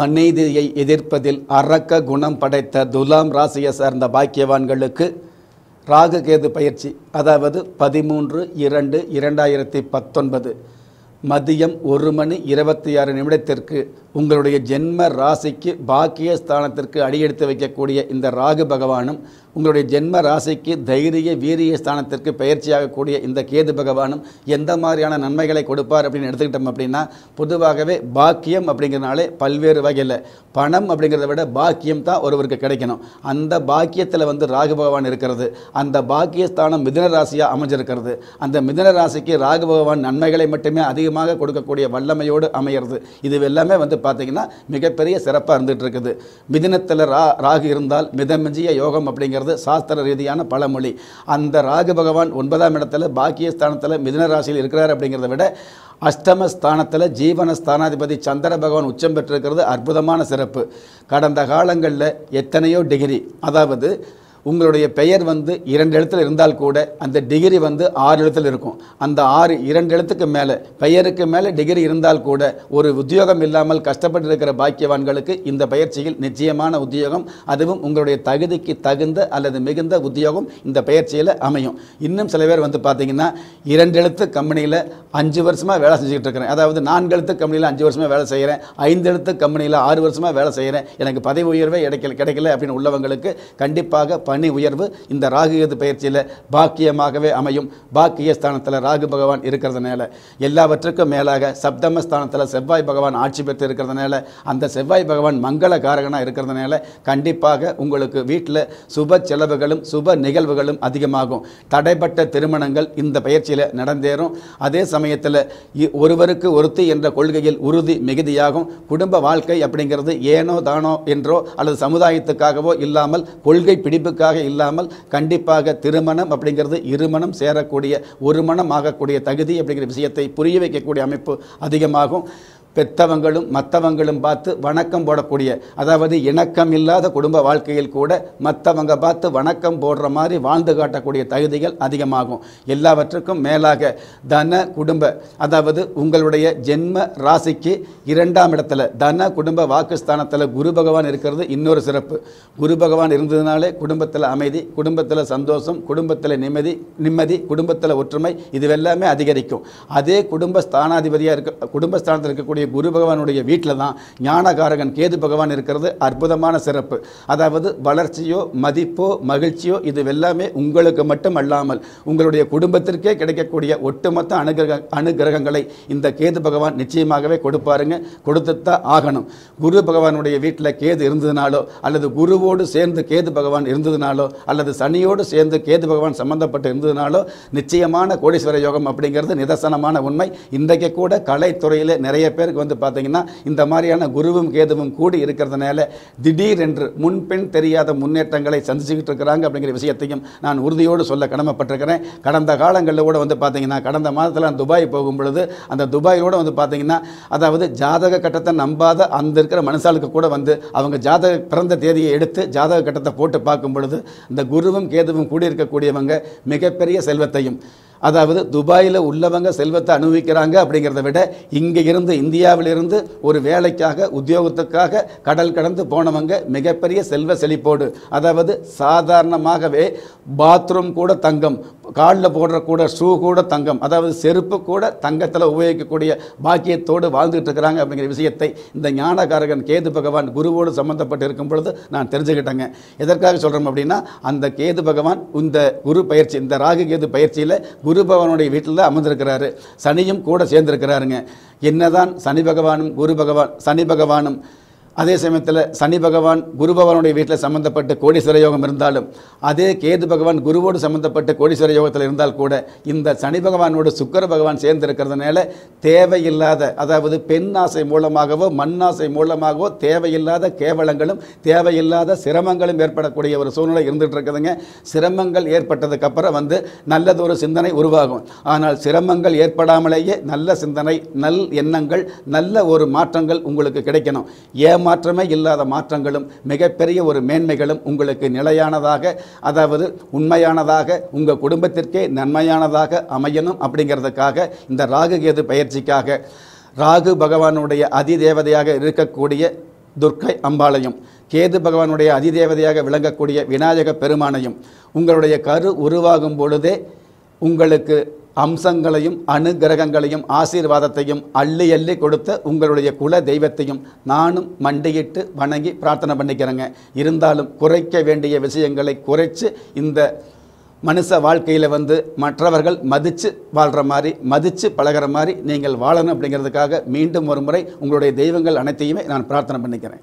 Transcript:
அநீதியை எதிர்ப்பதில் அரக்க குணம் படைத்த துலாம் ராசியை சார்ந்த பாக்கியவான்களுக்கு ராகு கேது பயிற்சி அதாவது பதிமூன்று இரண்டு இரண்டாயிரத்தி பத்தொன்பது. மதியம் ஒரு மணி இருபத்தி ஆறு நிமிடத்திற்கு உங்களுடைய ஜென்ம ராசிக்கு பாக்கிய ஸ்தானத்திற்கு அடியெடுத்து வைக்கக்கூடிய இந்த ராகு பகவானும் உங்களுடைய ஜென்ம ராசிக்கு தைரிய வீரிய ஸ்தானத்திற்கு பயிற்சியாகக்கூடிய இந்த கேது பகவானும் எந்த மாதிரியான நன்மைகளை கொடுப்பார் அப்படின்னு எடுத்துக்கிட்டோம் அப்படின்னா பொதுவாகவே பாக்கியம் அப்படிங்கிறனாலே பல்வேறு வகையில் பணம் அப்படிங்கிறத விட பாக்கியம் தான் ஒருவருக்கு கிடைக்கணும். அந்த பாக்கியத்தில் வந்து ராகு பகவான் இருக்கிறது அந்த பாக்கிய ஸ்தானம் மிதுன ராசியாக அமைஞ்சிருக்கிறது. அந்த மிதுன ராசிக்கு ராகு பகவான் நன்மைகளை மட்டுமே அதிகமாக கொடுக்கக்கூடிய வல்லமையோடு அமையிறது. இது எல்லாமே வந்து பார்த்தீங்கன்னா மிகப்பெரிய சிறப்பாக இருந்துகிட்டு இருக்குது மிதினத்தில் ரா ராகு இருந்தால் மிதமிஞ்சிய யோகம் அப்படிங்கிறது சாஸ்திர ரீதியான பழமொழி. அந்த ராகு பகவான் ஒன்பதாம் இடத்துல பாக்கியஸ்தானத்தில் மிதின ராசியில் இருக்கிறார் அப்படிங்கிறத விட அஷ்டம ஸ்தானத்தில் ஜீவன ஸ்தானாதிபதி சந்திர பகவான் உச்சம் பெற்றிருக்கிறது அற்புதமான சிறப்பு. கடந்த காலங்களில் எத்தனையோ டிகிரி. அதாவது உங்களுடைய பெயர் வந்து இரண்டு எழுத்தில் இருந்தால் கூட அந்த டிகிரி வந்து ஆறு எழுத்தில் இருக்கும். அந்த ஆறு இரண்டு எழுத்துக்கு மேலே பெயருக்கு மேலே டிகிரி இருந்தால் கூட ஒரு உத்தியோகம் இல்லாமல் கஷ்டப்பட்டு இருக்கிற பாக்கியவான்களுக்கு இந்த பயிற்சியில் நிச்சயமான உத்தியோகம் அதுவும் உங்களுடைய தகுதிக்கு தகுந்த அல்லது மிகுந்த உத்தியோகம் இந்த பயிற்சியில் அமையும். இன்னும் சில பேர் வந்து பார்த்தீங்கன்னா இரண்டு எழுத்து கம்பெனியில் அஞ்சு வருஷமாக வேலை செஞ்சுக்கிட்டு இருக்கிறேன் அதாவது நான்கு எழுத்து கம்பெனியில் அஞ்சு வருஷமாக வேலை செய்கிறேன் ஐந்து எழுத்து கம்பெனியில் ஆறு வருஷமாக வேலை செய்கிறேன் எனக்கு பதவி உயர்வே கிடைக்கல கிடைக்கல அப்படின்னு உள்ளவங்களுக்கு கண்டிப்பாக பணி உயர்வு இந்த ராகுகேது பயிற்சியில் பாக்கியமாகவே அமையும். பாக்கிய ஸ்தானத்தில் ராகு பகவான் இருக்கிறதுனால எல்லாவற்றுக்கும் மேலாக சப்தம ஸ்தானத்தில் செவ்வாய் பகவான் ஆட்சி பெற்று இருக்கிறதுனால அந்த செவ்வாய் பகவான் மங்கள காரகனாக இருக்கிறதுனால கண்டிப்பாக உங்களுக்கு வீட்டில் சுப செலவுகளும் சுப நிகழ்வுகளும் அதிகமாகும். தடைப்பட்ட திருமணங்கள் இந்த பயிற்சியில் நடந்தேறும். அதே சமயத்தில் இ- ஒருவருக்கு ஒருத்தி என்ற கொள்கையில் உறுதி மிகுதியாகும். குடும்ப வாழ்க்கை அப்படிங்கிறது ஏனோ தானோ என்றோ அல்லது சமுதாயத்துக்காகவோ இல்லாமல் கொள்கை பிடிப்புக்காக இல்லாமல் கண்டிப்பாக திருமணம் அப்படிங்கிறது இருமணம் சேரக்கூடிய ஒரு மனம் ஆகக்கூடிய தகுதி அப்படிங்கிற விஷயத்தை புரிய வைக்கக்கூடிய அமைப்பு அதிகமாகும். பெத்தவங்களும் மற்றவங்களும் பார்த்து வணக்கம் போடக்கூடிய அதாவது இணக்கம் இல்லாத குடும்ப வாழ்க்கையில் கூட மற்றவங்க பார்த்து வணக்கம் போடுற மாதிரி வாழ்ந்து காட்டக்கூடிய தகுதிகள் அதிகமாகும். எல்லாவற்றுக்கும் மேலாக தன குடும்ப அதாவது உங்களுடைய ஜென்ம ராசிக்கு இரண்டாம் இடத்துல தன குடும்ப வாக்குஸ்தானத்தில் குரு பகவான் இருக்கிறது இன்னொரு சிறப்பு. குரு பகவான் இருந்ததுனாலே குடும்பத்தில் அமைதி குடும்பத்தில் சந்தோஷம் குடும்பத்தில் நிம்மதி நிம்மதி குடும்பத்தில் ஒற்றுமை இது எல்லாமே அதிகரிக்கும். அதே குடும்ப ஸ்தானாதிபதியாக இருக்க குடும்பஸ்தானத்தில் இருக்கக்கூடிய குரு பகவானுடைய வீட்டில் தான் ஞானகாரகன் கேது பகவான் இருக்கிறது அற்புதமான சிறப்பு. அதாவது வளர்ச்சியோ மதிப்போ மகிழ்ச்சியோ இது எல்லாமே உங்களுக்கு மட்டும் அல்லாமல் உங்களுடைய குடும்பத்திற்கே கிடைக்கக்கூடிய ஒட்டுமொத்த அனுகிரக அனுகிரகங்களை இந்த கேது பகவான் நிச்சயமாகவே கொடுப்பாருங்க. கொடுத்துத்தான் ஆகணும். குரு பகவானுடைய வீட்டில் கேது இருந்ததுனாலோ அல்லது குருவோடு சேர்ந்து கேது பகவான் இருந்ததுனாலோ அல்லது சனியோடு சேர்ந்து கேது பகவான் சம்பந்தப்பட்டு இருந்ததுனாலோ நிச்சயமான கோடீஸ்வர யோகம் அப்படிங்கிறது நிதர்சனமான உண்மை. இன்றைக்கு கூட கலைத்துறையில் நிறைய பேர் பேருக்கு வந்து பார்த்தீங்கன்னா இந்த மாதிரியான குருவும் கேதுவும் கூடி இருக்கிறதுனால திடீரென்று முன்பின் தெரியாத முன்னேற்றங்களை சந்திச்சுக்கிட்டு இருக்கிறாங்க அப்படிங்கிற விஷயத்தையும் நான் உறுதியோடு சொல்ல கடமைப்பட்டிருக்கிறேன். கடந்த காலங்களில் கூட வந்து பார்த்தீங்கன்னா கடந்த மாதத்தில் நான் துபாய் போகும் பொழுது அந்த துபாயோட வந்து பார்த்தீங்கன்னா அதாவது ஜாதக கட்டத்தை நம்பாத அந்த இருக்கிற மனுஷாளுக்கு கூட வந்து அவங்க ஜாதக பிறந்த தேதியை எடுத்து ஜாதக கட்டத்தை போட்டு பார்க்கும் பொழுது இந்த குருவும் கேதுவும் கூடியிருக்கக்கூடியவங்க மிகப்பெரிய செல்வத்தையும் அதாவது துபாயில் உள்ளவங்க செல்வத்தை அனுபவிக்கிறாங்க அப்படிங்கிறத விட இங்கே இருந்து இந்தியாவிலிருந்து ஒரு வேலைக்காக உத்தியோகத்துக்காக கடல் கடந்து போனவங்க மிகப்பெரிய செல்வ செழிப்போடு. அதாவது சாதாரணமாகவே பாத்ரூம் கூட தங்கம். காலில் போடுற கூட ஷூ கூட தங்கம். அதாவது செருப்பு கூட தங்கத்தில் உபயோகிக்கக்கூடிய பாக்கியத்தோடு வாழ்ந்துட்டு இருக்கிறாங்க அப்படிங்கிற விஷயத்தை இந்த ஞானகாரகன் கேது பகவான் குருவோடு சம்மந்தப்பட்டு இருக்கும் பொழுது நான் தெரிஞ்சுக்கிட்டேங்க. எதற்காக சொல்கிறோம் அப்படின்னா அந்த கேது பகவான் இந்த குரு பயிற்சி இந்த ராகு கேது பயிற்சியில் குரு பகவானுடைய வீட்டில் அமர்ந்திருக்கிறாரு. சனியும் கூட சேர்ந்திருக்கிறாருங்க. என்னதான் சனி பகவானும் குரு பகவான் சனி பகவானும் அதே சமயத்தில் சனி பகவான் குரு பகவானுடைய வீட்டில் சம்பந்தப்பட்ட கோடீஸ்வர யோகம் இருந்தாலும் அதே கேது பகவான் குருவோடு சம்பந்தப்பட்ட கோடீஸ்வர யோகத்தில் இருந்தால் கூட இந்த சனி பகவானோடு சுக்கர பகவான் சேர்ந்திருக்கிறதுனால தேவையில்லாத அதாவது பெண் ஆசை மூலமாகவோ மண்ணாசை மூலமாகவோ தேவையில்லாத கேவலங்களும் தேவையில்லாத சிரமங்களும் ஏற்படக்கூடிய ஒரு சூழ்நிலை இருந்துகிட்டு இருக்குதுங்க சிரமங்கள் ஏற்பட்டதுக்கப்புறம் வந்து வந்து நல்லதொரு சிந்தனை உருவாகும். ஆனால் சிரமங்கள் ஏற்படாமலேயே நல்ல சிந்தனை நல் எண்ணங்கள் நல்ல ஒரு மாற்றங்கள் உங்களுக்கு கிடைக்கணும். ஏமாற்றமே இல்லாத மாற்றங்களும் மிகப்பெரிய ஒரு மேன்மைகளும் உங்களுக்கு நிலையானதாக அதாவது உண்மையானதாக உங்கள் குடும்பத்திற்கே நன்மையானதாக அமையணும் அப்படிங்கிறதுக்காக இந்த ராகு கேது பயிற்சிக்காக ராகு பகவானுடைய அதிதேவதையாக இருக்கக்கூடிய துர்க்கை அம்பாளையும் கேது பகவானுடைய அதிதேவதையாக விளங்கக்கூடிய விநாயக பெருமானையும் உங்களுடைய கரு உருவாகும் பொழுதே உங்களுக்கு அம்சங்களையும் அனுகிரகங்களையும் ஆசீர்வாதத்தையும் அள்ளி அள்ளி கொடுத்த உங்களுடைய குல தெய்வத்தையும் நானும் மண்டியிட்டு வணங்கி பிரார்த்தனை பண்ணிக்கிறேங்க. இருந்தாலும் குறைக்க வேண்டிய விஷயங்களை குறைச்சு இந்த மனுஷ வாழ்க்கையில் வந்து மற்றவர்கள் மதித்து வாழ்கிற மாதிரி மதித்து பழகிற மாதிரி நீங்கள் வாழணும் அப்படிங்கிறதுக்காக மீண்டும் ஒரு முறை உங்களுடைய தெய்வங்கள் அனைத்தையுமே நான் பிரார்த்தனை பண்ணிக்கிறேன்.